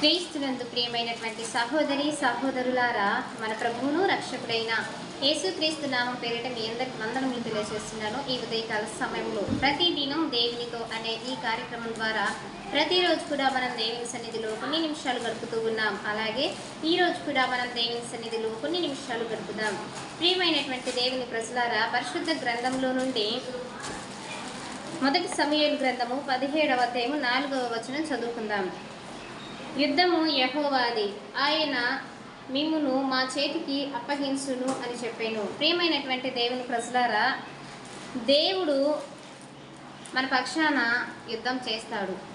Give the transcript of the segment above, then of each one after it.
క్రీస్తునందు ప్రియమైనటువంటి సహోదరి సహోదరులారా మన ప్రభువును రక్షకుడైన యేసుక్రీస్తు నామం పేరిట మీ అందరికి వందనములు తెలియజేస్తున్నాను. ఈ ఉదయకాల సమయంలో ప్రతిదినం దేవునితో అనే ఈ కార్యక్రమం ద్వారా ప్రతిరోజు కూడా మనం దేవుని సన్నిధిలో కొన్ని నిమిషాలు గడుపుతూ ఉన్నాం. అలాగే ఈ రోజు కూడా మనం దేవుని సన్నిధిలో కొన్ని నిమిషాలు గడుపుదాం. ప్రియమైనటువంటి దేవుని ప్రజలారా పరిశుద్ధ గ్రంథంలో నుండి మొదటి సమయలు గ్రంథము పదిహేడవ అధ్యాయము నాలుగవ వచనం చదువుకుందాం. యుద్ధము యహోవాది. ఆయన మిమ్మును మా చేతికి అప్పగించును అని చెప్పాను. ప్రియమైనటువంటి దేవుని ప్రజలారా దేవుడు మన పక్షాన యుద్ధం చేస్తాడు.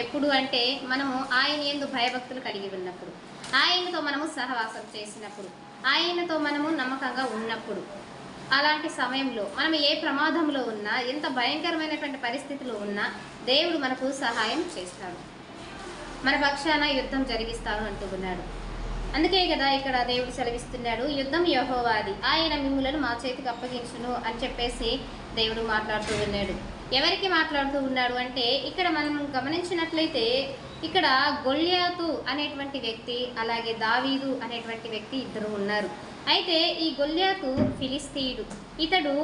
ఎప్పుడు అంటే మనము ఆయన ఎందు భయభక్తులు కలిగి ఉన్నప్పుడు ఆయనతో మనము సహవాసం చేసినప్పుడు ఆయనతో మనము నమ్మకంగా ఉన్నప్పుడు అలాంటి సమయంలో మనం ఏ ప్రమాదంలో ఉన్నా ఎంత భయంకరమైనటువంటి పరిస్థితిలో ఉన్నా దేవుడు మనకు సహాయం చేస్తాడు. మన పక్షాన యుద్ధం జరిగిస్తాను అంటున్నాడు. అందుకే కదా ఇక్కడ దేవుడు సెలవిస్తున్నాడు యుద్ధం యహోవాది. ఆయన మిమ్ములను మా చేతికి అప్పగించును అని చెప్పేసి దేవుడు మాట్లాడుతూ ఉన్నాడు. ఎవరికి మాట్లాడుతూ ఉన్నాడు అంటే ఇక్కడ మనం గమనించినట్లయితే ఇక్కడ గొల్యాతు అనేటువంటి వ్యక్తి అలాగే దావీదు అనేటువంటి వ్యక్తి ఇద్దరు ఉన్నారు. అయితే ఈ గొల్యాతు ఫిలిస్తీయుడు. ఇతడు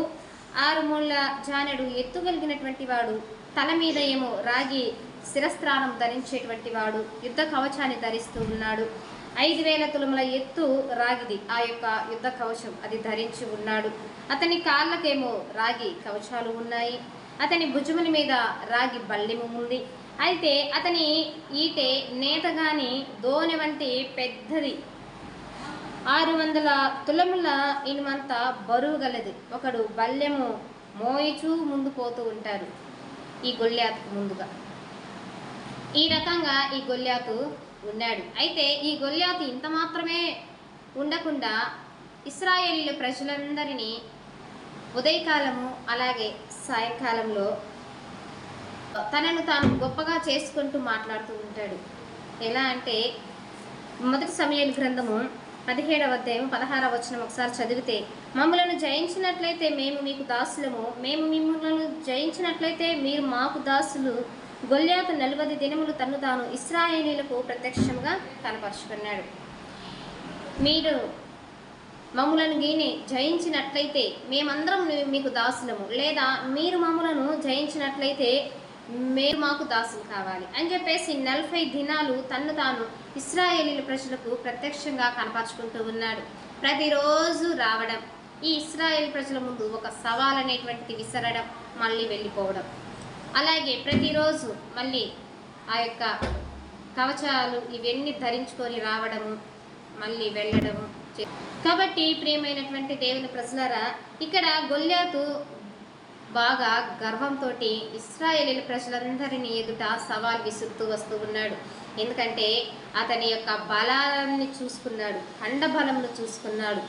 ఆరు మూల జానడు ఎత్తుగలిగినటువంటి వాడు. తల మీద ఏమో రాగి శిరస్త్రాణం ధరించేటువంటి వాడు యుద్ధ కవచాన్ని ధరిస్తూ ఉన్నాడు. ఐదు వేల తులముల ఎత్తు రాగిది. ఆ యొక్క యుద్ధ కవచం అది ధరించి ఉన్నాడు. అతని కాళ్ళకేమో రాగి కవచాలు ఉన్నాయి. అతని భుజముల మీద రాగి బల్లిము ఉంది. అయితే అతని ఈటె నేతగాని దోనె వంటి పెద్దది. ఆరు వందల తులముల ఇనుమంత బరువు గలది. ఒకడు బల్లెము మోయిచూ ముందు పోతూ ఉంటారు. ఈ గొల్లాతకు ముందుగా. ఈ రకంగా ఈ గొల్లాతు ఉన్నాడు. అయితే ఈ గొల్లాతు ఇంత మాత్రమే ఉండకుండా ఇస్రాయేలీల ప్రజలందరినీ ఉదయకాలము అలాగే సాయంకాలంలో తనను తాను గొప్పగా చేసుకుంటూ మాట్లాడుతూ ఉంటాడు. ఎలా అంటే మొదటి సమయాల గ్రంథము పదిహేడవ అధ్యాయం పదహారవ వచ్చిన ఒకసారి చదివితే మమ్మలను జయించినట్లయితే మేము మీకు దాసులము మేము మిమ్మల్ని జయించినట్లయితే మీరు మాకు దాసులు గొల్యాతు నలభై దినములు తను తాను ఇస్రాయేలీలకు ప్రత్యక్షంగా కనపరుచుకున్నాడు. మీరు మమ్ములను గీని జయించినట్లయితే మేమందరం మీకు దాసులము. లేదా మీరు మమ్ములను జయించినట్లయితే మీరు మాకు దాసులు కావాలి. అని చెప్పేసి నలభై దినాలు తను తాను ఇస్రాయేలీల ప్రజలకు ప్రత్యక్షంగా కనపరుచుకుంటూ ఉన్నాడు. ప్రతిరోజు రావడం ఈ ఇస్రాయేల్ ప్రజల ముందు ఒక సవాల్ అనేటువంటిది విసరడం మళ్ళీ వెళ్ళిపోవడం. అలాగే ప్రతిరోజు మళ్ళీ ఆ యొక్క కవచాలు ఇవన్నీ ధరించుకొని రావడము మళ్ళీ వెళ్ళడము కాబట్టి ప్రియమైనటువంటి దేవుని ప్రజలారా ఇక్కడ గొల్లాతు బాగా గర్వంతో ఇస్రాయేలీ ప్రజలందరినీ ఎదుట సవాల్ విసురుతూ వస్తూ ఉన్నాడు. ఎందుకంటే అతని యొక్క బలాన్ని చూసుకున్నాడు కండ బలమును చూసుకున్నాడు.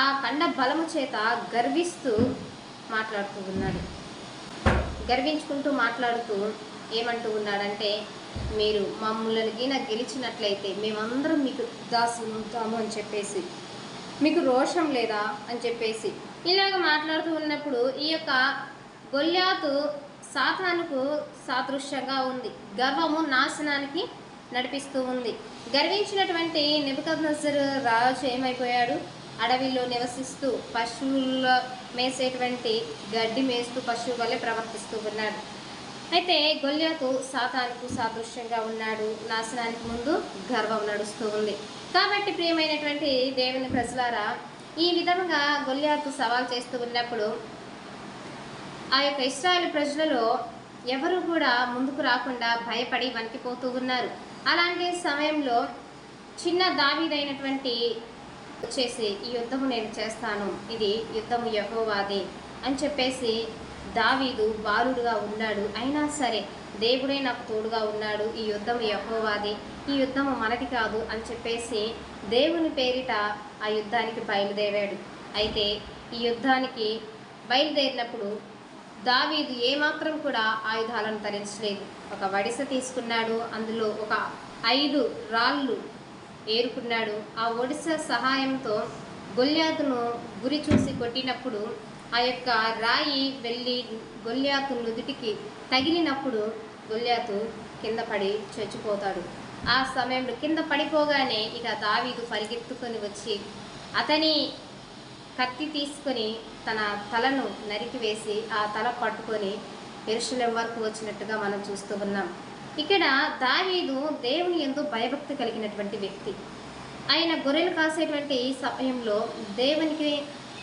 ఆ కండ బలము చేత గర్విస్తూ మాట్లాడుతూ ఉన్నాడు. గర్వించుకుంటూ మాట్లాడుతూ ఏమంటూ ఉన్నాడంటే మీరు మమ్మల్ని గిన గెలిచినట్లయితే మేమందరం మీకు దాసులు ఉంటాము అని చెప్పేసి. మీకు రోషం లేదా? అని చెప్పేసి. ఇలాగ మాట్లాడుతూ ఉన్నప్పుడు ఈ యొక్క గొల్లాతు సాతానుకు సాదృశ్యంగా ఉంది. గర్వము నాశనానికి నడిపిస్తూ ఉంది. గర్వించినటువంటి నిబద్నజర్ రాజు ఏమైపోయాడు? అడవిలో నివసిస్తూ పశువుల మేసేటువంటి గడ్డి మేస్తూ పశువు వల్లే ప్రవర్తిస్తూ ఉన్నాడు. అయితే గొల్యాతు సాతానికి సాదృశ్యంగా ఉన్నాడు. నాశనానికి ముందు గర్వం నడుస్తూ ఉంది. కాబట్టి ప్రియమైనటువంటి దేవుని ప్రజలారా ఈ విధంగా గొల్యాతు సవాల్ చేస్తూ ఉన్నప్పుడు ఆ యొక్క ఇస్రాయల్ ప్రజలలో ఎవరు కూడా ముందుకు రాకుండా భయపడి వణికిపోతూ ఉన్నారు. అలాంటి సమయంలో చిన్న దావీదైనటువంటి వచ్చేసి ఈ యుద్ధము నేను చేస్తాను. ఇది యుద్ధము యహోవాదే అని చెప్పేసి దావీదు బాలుడుగా ఉన్నాడు. అయినా సరే దేవుడే నాకు తోడుగా ఉన్నాడు. ఈ యుద్ధం యహోవాది. ఈ యుద్ధము మనది కాదు అని చెప్పేసి దేవుని పేరిట ఆ యుద్ధానికి బయలుదేరాడు. అయితే ఈ యుద్ధానికి బయలుదేరినప్పుడు దావీదు ఏమాత్రం కూడా ఆయుధాలను ధరించలేదు. ఒక వడిస తీసుకున్నాడు. అందులో ఒక ఐదు రాళ్ళు ఏరుకున్నాడు. ఆ ఒడిశా సహాయంతో గొల్యాతును గురి చూసి కొట్టినప్పుడు ఆ యొక్క రాయి వెళ్ళి గొల్యాతు నుదుటికి తగిలినప్పుడు గొల్యాతు కింద పడి చచ్చిపోతాడు. ఆ సమయంలో కింద పడిపోగానే ఇక దావీదు పరిగెత్తుకొని వచ్చి అతని కత్తి తీసుకొని తన తలను నరికివేసి ఆ తల పట్టుకొని ఎరుషులేం వరకు వచ్చినట్టుగా మనం చూస్తూ ఉన్నాం. ఇక్కడ దావీదు దేవుని ఎందు భయభక్తి కలిగినటువంటి వ్యక్తి. ఆయన గొర్రెలు కాసేటువంటి సమయంలో దేవునికి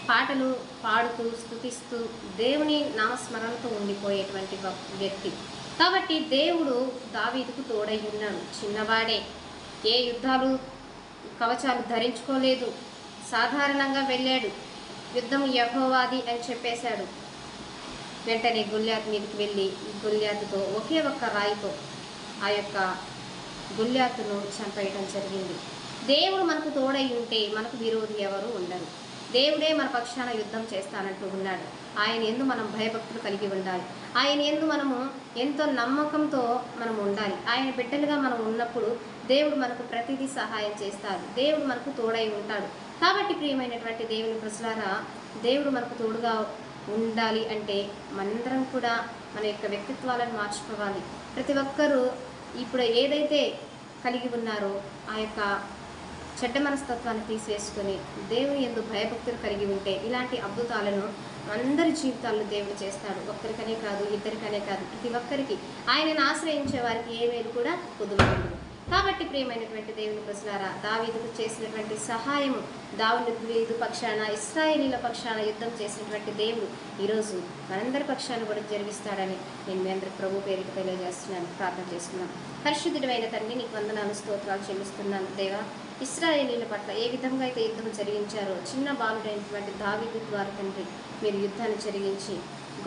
పాటలు పాడుతూ స్థుతిస్తూ దేవుని నామస్మరణతో ఉండిపోయేటువంటి వ్యక్తి. కాబట్టి దేవుడు దావీదుకు తోడై ఉన్నాడు. చిన్నవాడే. ఏ యుద్ధాలు కవచాలు ధరించుకోలేదు. సాధారణంగా వెళ్ళాడు. యుద్ధం యహోవాది అని చెప్పేశాడు. వెంటనే గుల్యాత్ మీదకి వెళ్ళి గుల్యాత్తో ఒకే ఒక్క రాయితో ఆ యొక్క గుళ్యాతును చంపేయడం జరిగింది. దేవుడు మనకు తోడై ఉంటే మనకు విరోధి ఎవరు ఉండరు. దేవుడే మన పక్షాన యుద్ధం చేస్తానంటూ ఉన్నాడు. ఆయన ఎందు మనం భయభక్తులు కలిగి ఉండాలి. ఆయన ఎందు మనము ఎంతో నమ్మకంతో మనం ఉండాలి. ఆయన బిడ్డలుగా మనం ఉన్నప్పుడు దేవుడు మనకు ప్రతిదీ సహాయం చేస్తాడు. దేవుడు మనకు తోడై ఉంటాడు. కాబట్టి ప్రియమైనటువంటి దేవుని ప్రజలారా దేవుడు మనకు తోడుగా ఉండాలి అంటే మనందరం కూడా మన యొక్క వ్యక్తిత్వాలను మార్చుకోవాలి. ప్రతి ఒక్కరూ ఇప్పుడు ఏదైతే కలిగి ఉన్నారో ఆ యొక్క చెడ్డ మనస్తత్వాన్ని తీసివేసుకొని దేవుని ఎందు భయభక్తులు కలిగి ఉంటే ఇలాంటి అద్భుతాలను అందరి జీవితాల్లో దేవుడు చేస్తాడు. ఒక్కరికనే కాదు ఇద్దరికనే కాదు ప్రతి ఒక్కరికి ఆయనను ఆశ్రయించే వారికి ఏ మేలు కూడా కుదువలేదు కాబట్టి ప్రియమైనటువంటి దేవుని ప్రజలారా దావీదుకు చేసినటువంటి సహాయము దావీదు పక్షాన ఇస్రాయేలీల పక్షాన యుద్ధం చేసినటువంటి దేవుడు ఈరోజు మనందరి పక్షాన కూడా జరిగిస్తాడని నేను మీ అందరి ప్రభు పేరుకి తెలియజేస్తున్నాను. ప్రార్థన చేస్తున్నాను పరిశుద్ధుడమైన తండ్రి నీకు వందనాలు స్తోత్రాలు చెల్లిస్తున్నాను. దేవా ఇస్రాయేలీల పట్ల ఏ విధంగా అయితే యుద్ధం జరిగించారో చిన్న బాలుడైనటువంటి దావీదు ద్వారా తండ్రి మీరు యుద్ధాన్ని జరిగించి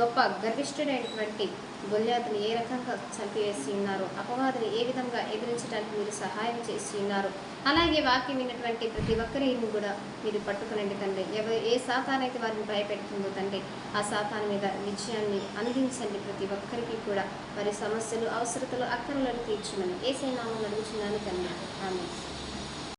గొప్ప గర్విష్ఠుడైనటువంటి గొల్యాతుని ఏ రకంగా చంపివేసి ఉన్నారు అపవాదిని ఏ విధంగా ఎదిరించడానికి మీరు సహాయం చేసి ఉన్నారు అలాగే వాక్యం విన్నటువంటి ప్రతి ఒక్కరిని కూడా మీరు పట్టుకునండి తండ్రి. ఎవరు ఏ సాతానైతే వారిని భయపెడుతుందో తండ్రి ఆ శాతాన్ మీద విజయాన్ని అందించండి ప్రతి ఒక్కరికి కూడా. వారి సమస్యలు అవసరతలు అక్కర్లను తీర్చమని ఏ సైనామని అడుగుతున్నాను తండ్రి. ఆమె